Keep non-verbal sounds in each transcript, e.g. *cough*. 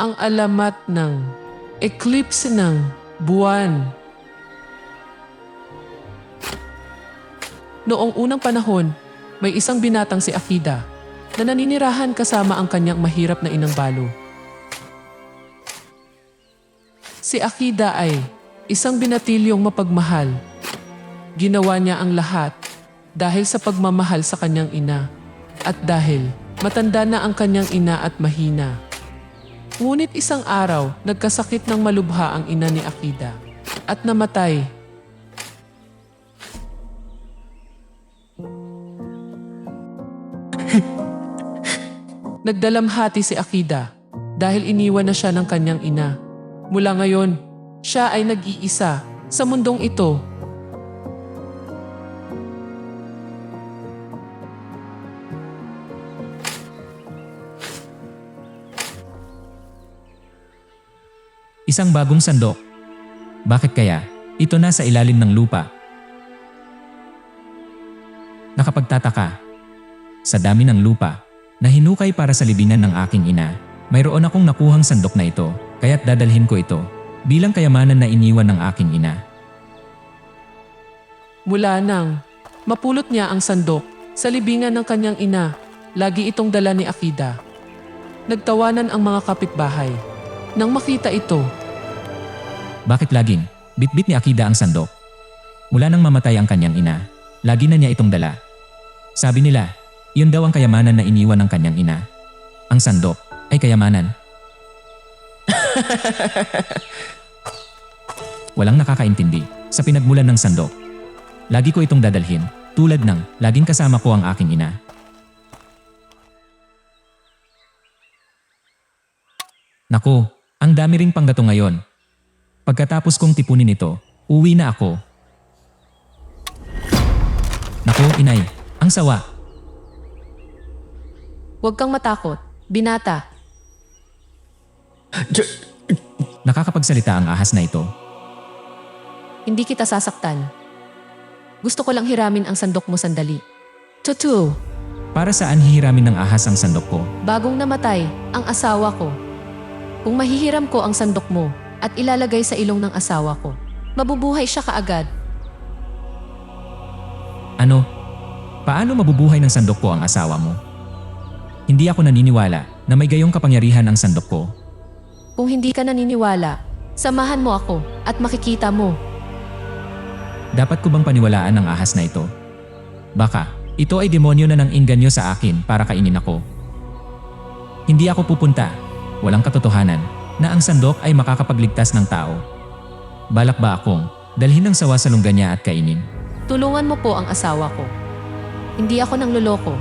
ang alamat ng eclipse ng buwan. Noong unang panahon, may isang binatang si Akida na naninirahan kasama ang kanyang mahirap na inang balo. Si Akida ay isang binatilyong mapagmahal. Ginawa niya ang lahat dahil sa pagmamahal sa kanyang ina at dahil matanda na ang kanyang ina at mahina. Ngunit isang araw, nagkasakit ng malubha ang ina ni Akida at namatay. *laughs* Nagdalamhati si Akida dahil iniwan na siya ng kanyang ina. Mula ngayon, siya ay nag-iisa sa mundong ito. Isang bagong sandok. Bakit kaya? Ito na sa ilalim ng lupa. Nakapagtataka. Sa dami ng lupa, na hinukay para sa libingan ng aking ina, mayroon akong nakuhang sandok na ito, kaya't dadalhin ko ito bilang kayamanan na iniwan ng aking ina. Mula nang mapulot niya ang sandok sa libingan ng kanyang ina, lagi itong dala ni Akida. Nagtawanan ang mga kapitbahay. Nang makita ito, Bakit laging bitbit ni Akida ang sandok? Mula nang mamatay ang kanyang ina, lagi na niya itong dala. Sabi nila, iyon daw ang kayamanan na iniwan ng kanyang ina. Ang sandok ay kayamanan. *laughs* Walang nakakaintindi sa pinagmulan ng sandok. Lagi ko itong dadalhin tulad ng laging kasama ko ang aking ina. Naku, ang dami ring panggato ngayon. Pagkatapos kong tipunin ito, uwi na ako. Naku, inay, ang sawa. Huwag kang matakot. Binata, Nakakapagsalita ang ahas na ito. hindi kita sasaktan. Gusto ko lang hiramin ang sandok mo sandali. Tutu, Para saan hihiramin ng ahas ang sandok ko? bagong namatay ang asawa ko. Kung mahihiram ko ang sandok mo at ilalagay sa ilong ng asawa ko, mabubuhay siya kaagad. Ano? Paano mabubuhay ng sandok ko ang asawa mo? Hindi ako naniniwala na may gayong kapangyarihan ang sandok ko. Kung hindi ka naniniwala, samahan mo ako at makikita mo. Dapat ko bang paniwalaan ang ahas na ito? Baka, ito ay demonyo na nang inganyo sa akin para kainin ako. Hindi ako pupunta, walang katotohanan, na ang sandok ay makakapagligtas ng tao. Balak ba akong dalhin ng sawa sa lungga niya at kainin? Tulungan mo po ang asawa ko. Hindi ako nang loloko.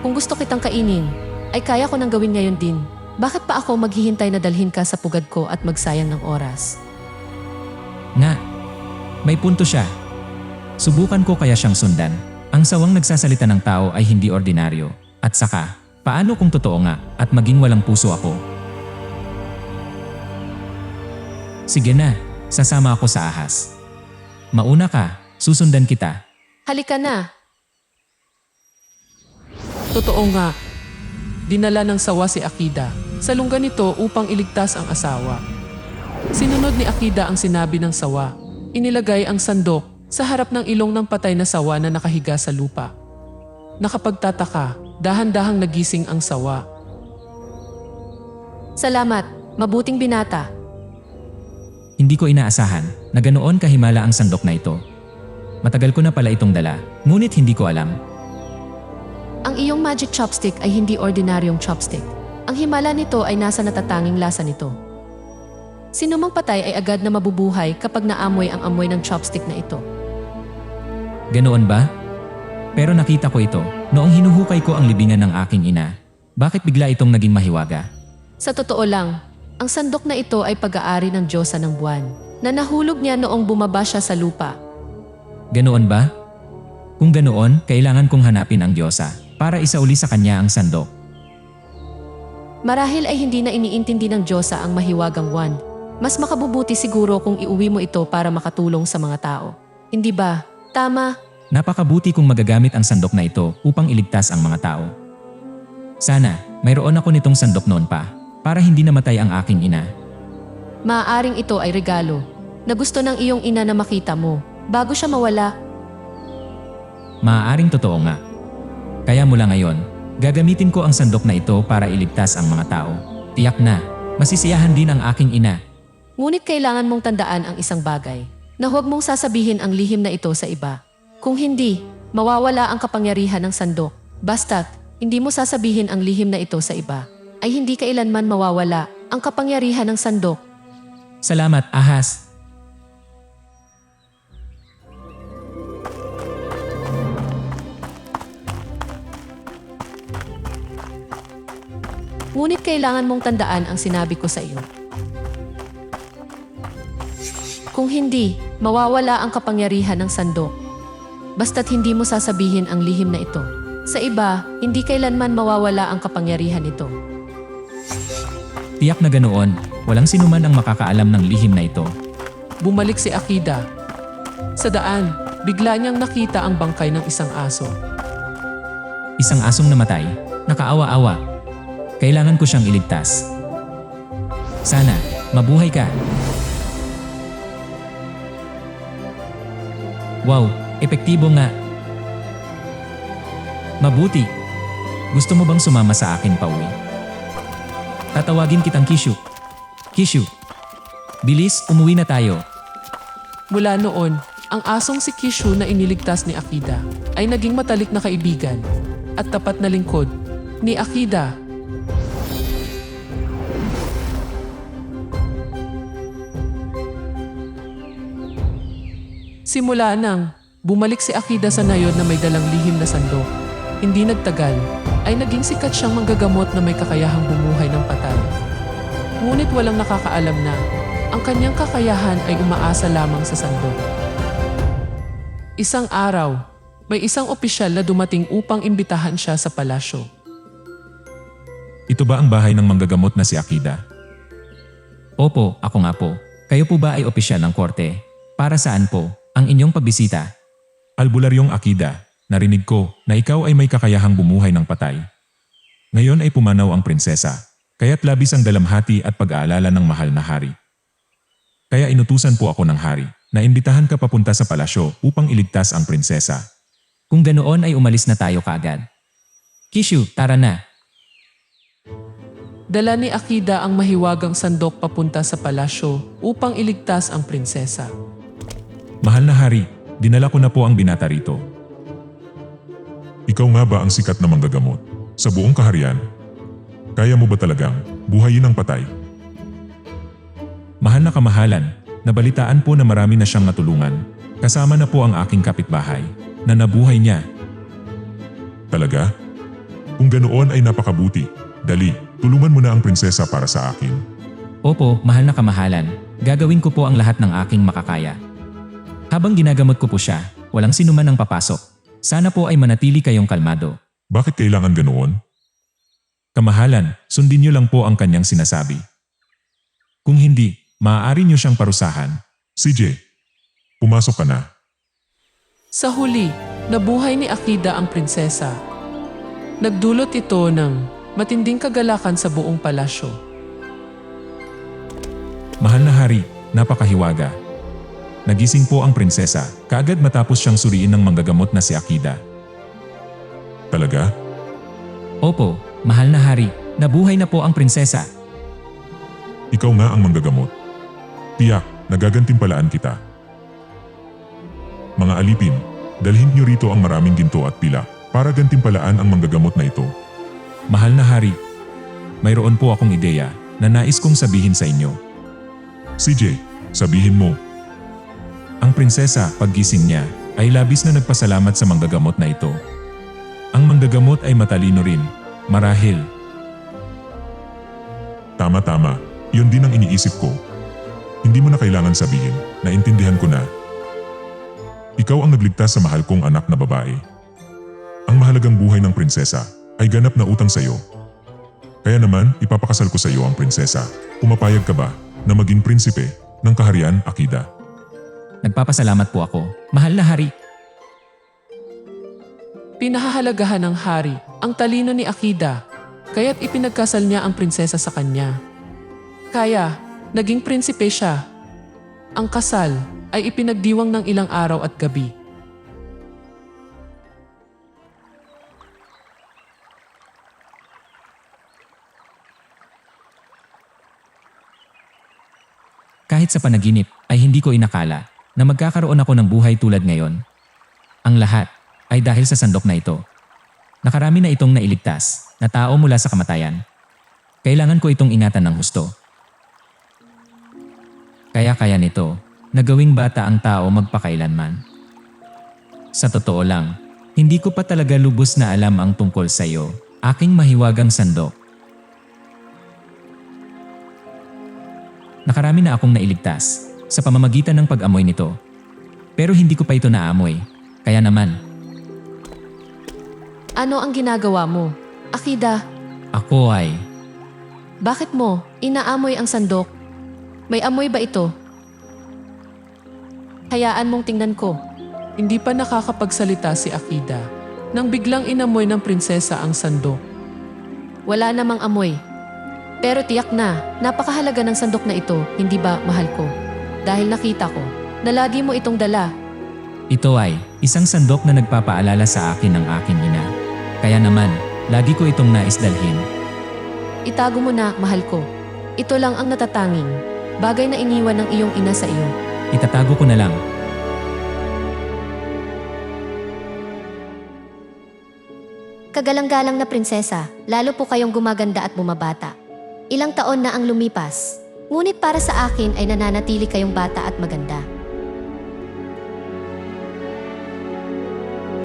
Kung gusto kitang kainin, ay kaya ko nang gawin ngayon din. Bakit pa ako maghihintay na dalhin ka sa pugad ko at magsayang ng oras? Nga, may punto siya. Subukan ko kaya siyang sundan. Ang sawang nagsasalita ng tao ay hindi ordinaryo. At saka, paano kung totoo nga at maging walang puso ako? Sige na, sasama ako sa ahas. Mauna ka, susundan kita. Halika na! totoo nga, dinala ng sawa si Akida sa lungga nito upang iligtas ang asawa. Sinunod ni Akida ang sinabi ng sawa. Inilagay ang sandok sa harap ng ilong ng patay na sawa na nakahiga sa lupa. Nakapagtataka, dahan-dahang nagising ang sawa. Salamat, mabuting binata. Hindi ko inaasahan na ganoon kahimala ang sandok na ito. Matagal ko na pala itong dala, ngunit hindi ko alam. Ang iyong magic chopstick ay hindi ordinaryong chopstick. Ang himala nito ay nasa natatanging lasa nito. Sino mang patay ay agad na mabubuhay kapag naamoy ang amoy ng chopstick na ito. Ganoon ba? Pero nakita ko ito noong hinuhukay ko ang libingan ng aking ina. Bakit bigla itong naging mahiwaga? Sa totoo lang, ang sandok na ito ay pag-aari ng Diyosa ng buwan na nahulog niya noong bumaba siya sa lupa. Ganoon ba? Kung ganoon, kailangan kong hanapin ang Diyosa para isauli sa kanya ang sandok. Marahil ay hindi na iniintindi ng Diyosa ang mahiwagang wand. Mas makabubuti siguro kung iuwi mo ito para makatulong sa mga tao. Hindi ba? Tama, Napakabuti kung magagamit ang sandok na ito upang iligtas ang mga tao. Sana, mayroon ako nitong sandok noon pa para hindi namatay ang aking ina. Maaaring ito ay regalo na gusto ng iyong ina na makita mo bago siya mawala. Maaaring totoo nga. Kaya mula ngayon, gagamitin ko ang sandok na ito para iligtas ang mga tao. Tiyak na, masisiyahan din ang aking ina. Ngunit kailangan mong tandaan ang isang bagay na huwag mong sasabihin ang lihim na ito sa iba. Kung hindi, mawawala ang kapangyarihan ng sandok. Basta't, hindi mo sasabihin ang lihim na ito sa iba, ay hindi kailanman mawawala ang kapangyarihan ng sandok. Salamat, ahas. Ngunit kailangan mong tandaan ang sinabi ko sa iyo. Kung hindi, mawawala ang kapangyarihan ng sandok. Basta't hindi mo sasabihin ang lihim na ito. Sa iba, hindi kailanman mawawala ang kapangyarihan nito. Tiyak na ganoon, walang sinuman ang makakaalam ng lihim na ito. Bumalik si Akida. Sa daan, bigla niyang nakita ang bangkay ng isang aso. Isang asong namatay, nakaawa-awa. Kailangan ko siyang iligtas. Sana, mabuhay ka. Wow, epektibo nga. Mabuti. Gusto mo bang sumama sa akin pauwi? Tatawagin kitang Kishu. Kishu. Bilis, umuwi na tayo. Mula noon, ang asong si Kishu na iniligtas ni Akida ay naging matalik na kaibigan at tapat na lingkod ni Akida. Simula nang bumalik si Akida sa nayon na may dalang lihim na sandok, hindi nagtagal ay naging sikat siyang manggagamot na may kakayahang bumuhay ng patay. Ngunit walang nakakaalam na ang kanyang kakayahan ay umaasa lamang sa sandok. Isang araw, may isang opisyal na dumating upang imbitahan siya sa palasyo. Ito ba ang bahay ng manggagamot na si Akida? Opo, ako nga po. Kayo po ba ay opisyal ng korte? Para saan po ang inyong pagbisita? Albularyong Akida, narinig ko na ikaw ay may kakayahang bumuhay ng patay. Ngayon ay pumanaw ang prinsesa, kaya't labis ang dalamhati at pag-aalala ng mahal na hari. Kaya inutusan po ako ng hari na imbitahan ka papunta sa palasyo upang iligtas ang prinsesa. Kung ganoon ay umalis na tayo kaagad. Kishu, tara na. Dala ni Akida ang mahiwagang sandok papunta sa palasyo upang iligtas ang prinsesa. Mahal na hari, dinala ko na po ang binata rito. Ikaw nga ba ang sikat na manggagamot? Sa buong kaharian? Kaya mo ba talagang buhayin ang patay? Mahal na kamahalan, nabalitaan po na marami na siyang natulungan. Kasama na po ang aking kapitbahay na nabuhay niya. Talaga? Kung ganoon ay napakabuti. Dali, tulungan mo na ang prinsesa para sa akin. Opo, mahal na kamahalan. Gagawin ko po ang lahat ng aking makakaya. Habang ginagamot ko po siya, walang sinuman ang papasok. Sana po ay manatili kayong kalmado. Bakit kailangan ganoon? Kamahalan, sundin niyo lang po ang kanyang sinasabi. Kung hindi, maaari niyo siyang parusahan. CJ, pumasok ka na. Sa huli, nabuhay ni Akida ang prinsesa. Nagdulot ito ng matinding kagalakan sa buong palasyo. Mahal na hari, napakahiwaga. Nagising po ang prinsesa, kaagad matapos siyang suriin ng manggagamot na si Akida. Talaga? Opo, mahal na hari, nabuhay na po ang prinsesa. Ikaw nga ang manggagamot. Tiyak, nagagantimpalaan kita. Mga alipin, dalhin niyo rito ang maraming ginto at pila para gantimpalaan ang manggagamot na ito. Mahal na hari, mayroon po akong ideya na nais kong sabihin sa inyo. CJ, sabihin mo, Ang prinsesa, paggising niya, ay labis na nagpasalamat sa manggagamot na ito. Ang manggagamot ay matalino rin, marahil. tama-tama, yun din ang iniisip ko. Hindi mo na kailangan sabihin, naintindihan ko na. Ikaw ang nagligtas sa mahal kong anak na babae. Ang mahalagang buhay ng prinsesa ay ganap na utang sa iyo. Kaya naman, ipapakasal ko sa iyo ang prinsesa. Pumapayag ka ba na maging prinsipe ng kaharian Akida? Nagpapasalamat po ako, mahal na hari. Pinahahalagahan ng hari ang talino ni Akida, kaya't ipinagkasal niya ang prinsesa sa kanya. Kaya, naging prinsipe siya. Ang kasal ay ipinagdiwang ng ilang araw at gabi. Kahit sa panaginip ay hindi ko inakala na magkakaroon ako ng buhay tulad ngayon. Ang lahat ay dahil sa sandok na ito. Nakarami na itong nailigtas na tao mula sa kamatayan. Kailangan ko itong ingatan ng husto. Kaya kaya nito na gawing bata ang tao magpakailanman. Sa totoo lang, hindi ko pa talaga lubos na alam ang tungkol sa iyo, aking mahiwagang sandok. Nakarami na akong nailigtas sa pamamagitan ng pag-amoy nito. Pero hindi ko pa ito naamoy. Kaya naman, Ano ang ginagawa mo? Akida, ako ay... bakit mo inaamoy ang sandok? May amoy ba ito? Hayaan mong tingnan ko. Hindi pa nakakapagsalita si Akida nang biglang inamoy ng prinsesa ang sandok. Wala namang amoy. Pero tiyak na, napakahalaga ng sandok na ito, hindi ba mahal ko? Dahil nakita ko, na lagi mo itong dala. Ito ay isang sandok na nagpapaalala sa akin ng aking ina. Kaya naman, lagi ko itong nais dalhin. Itago mo na, mahal ko. Ito lang ang natatanging. Bagay na iniwan ng iyong ina sa iyo. Itatago ko na lang. Kagalang-galang na prinsesa, lalo po kayong gumaganda at bumabata. Ilang taon na ang lumipas, ngunit para sa akin ay nananatili kayong bata at maganda.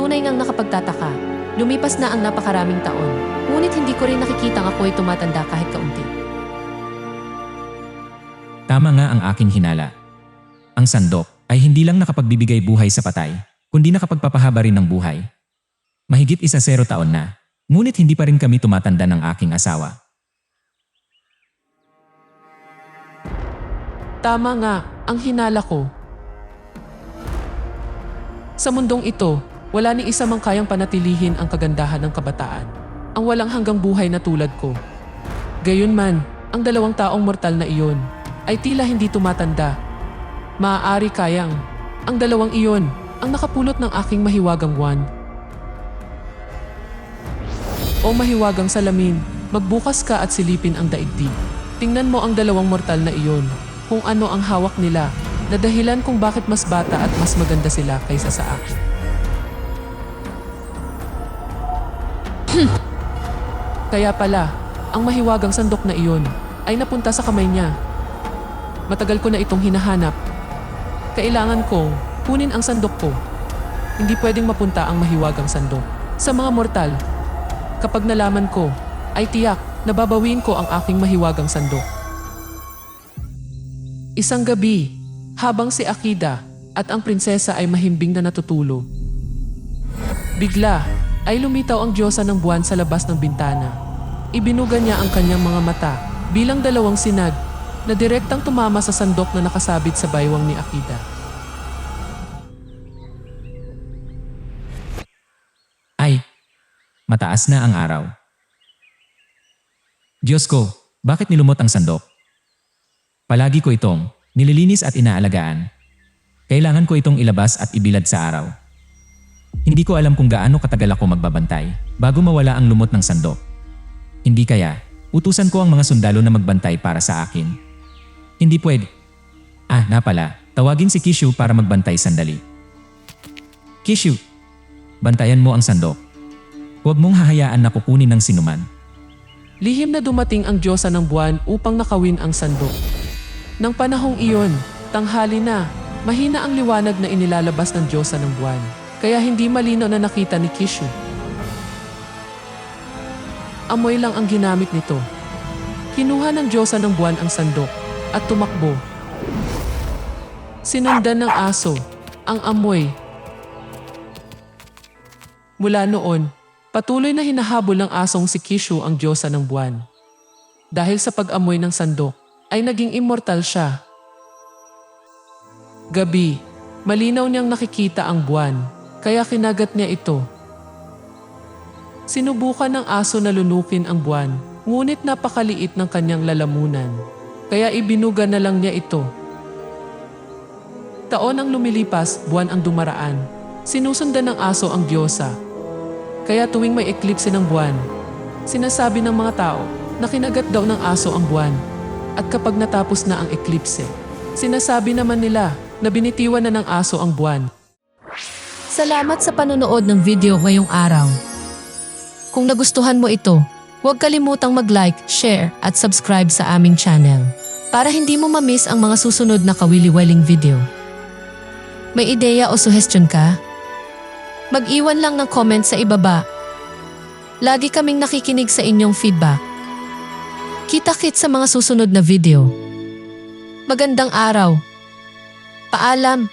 Tunay ngang nakapagtataka. Lumipas na ang napakaraming taon. Ngunit hindi ko rin nakikita ang ako'y tumatanda kahit kaunti. Tama nga ang aking hinala. Ang sandok ay hindi lang nakapagbibigay buhay sa patay, kundi nakapagpapahaba rin ng buhay. Mahigit isa zero taon na, ngunit hindi pa rin kami tumatanda ng aking asawa. Tama nga ang hinala ko. Sa mundong ito, wala ni isa mang kayang panatilihin ang kagandahan ng kabataan. Ang walang hanggang buhay na tulad ko. Gayunman, ang dalawang taong mortal na iyon ay tila hindi tumatanda. Maaari kayang ang dalawang iyon ang nakapulot ng aking mahiwagang wand. O mahiwagang salamin, magbukas ka at silipin ang daigdig. Tingnan mo ang dalawang mortal na iyon, kung ano ang hawak nila, na dahilan kung bakit mas bata at mas maganda sila kaysa sa akin. Kaya pala, ang mahiwagang sandok na iyon ay napunta sa kamay niya. Matagal ko na itong hinahanap. Kailangan kong kunin ang sandok ko. Hindi pwedeng mapunta ang mahiwagang sandok. Sa mga mortal, kapag nalaman ko, ay tiyak na babawiin ko ang aking mahiwagang sandok. Isang gabi, habang si Akida at ang prinsesa ay mahimbing na natutulog. Bigla ay lumitaw ang Diyosa ng buwan sa labas ng bintana. Ibinuga niya ang kanyang mga mata bilang dalawang sinag na direktang tumama sa sandok na nakasabit sa baywang ni Akida. Ay, mataas na ang araw. Diyos ko, bakit nilumot ang sandok? Palagi ko itong nililinis at inaalagaan. Kailangan ko itong ilabas at ibilad sa araw. Hindi ko alam kung gaano katagal ako magbabantay bago mawala ang lumot ng sandok. Hindi kaya, utusan ko ang mga sundalo na magbantay para sa akin. Hindi pwede. Ah, na pala, tawagin si Kishu para magbantay sandali. Kishu, bantayan mo ang sandok. Huwag mong hahayaan na kukunin ng sinuman. Lihim na dumating ang Diyosa ng buwan upang nakawin ang sandok. Nang panahong iyon, tanghali na, mahina ang liwanag na inilalabas ng Diyosa ng buwan, kaya hindi malino na nakita ni Kishu. Amoy lang ang ginamit nito. Kinuha ng Diyosa ng buwan ang sandok at tumakbo. Sinundan ng aso ang amoy. Mula noon, patuloy na hinahabol ng asong si Kishu ang Diyosa ng buwan. Dahil sa pag-amoy ng sandok, ay naging immortal siya. Gabi, malinaw niyang nakikita ang buwan, kaya kinagat niya ito. Sinubukan ng aso na lunukin ang buwan, ngunit napakaliit ng kanyang lalamunan. Kaya ibinuga na lang niya ito. Taon ang lumilipas, buwan ang dumaraan. Sinusundan ng aso ang diyosa. Kaya tuwing may eklipse ng buwan, sinasabi ng mga tao na kinagat daw ng aso ang buwan. At kapag natapos na ang eklipse, sinasabi naman nila na binitiwan na ng aso ang buwan. Salamat sa panonood ng video ngayong araw. Kung nagustuhan mo ito, huwag kalimutang mag-like, share at subscribe sa aming channel para hindi mo mamiss ang mga susunod na kawili-wiling video. May ideya o suggestion ka? Mag-iwan lang ng comment sa ibaba. Lagi kaming nakikinig sa inyong feedback. Kita-kit sa mga susunod na video. Magandang araw. Paalam.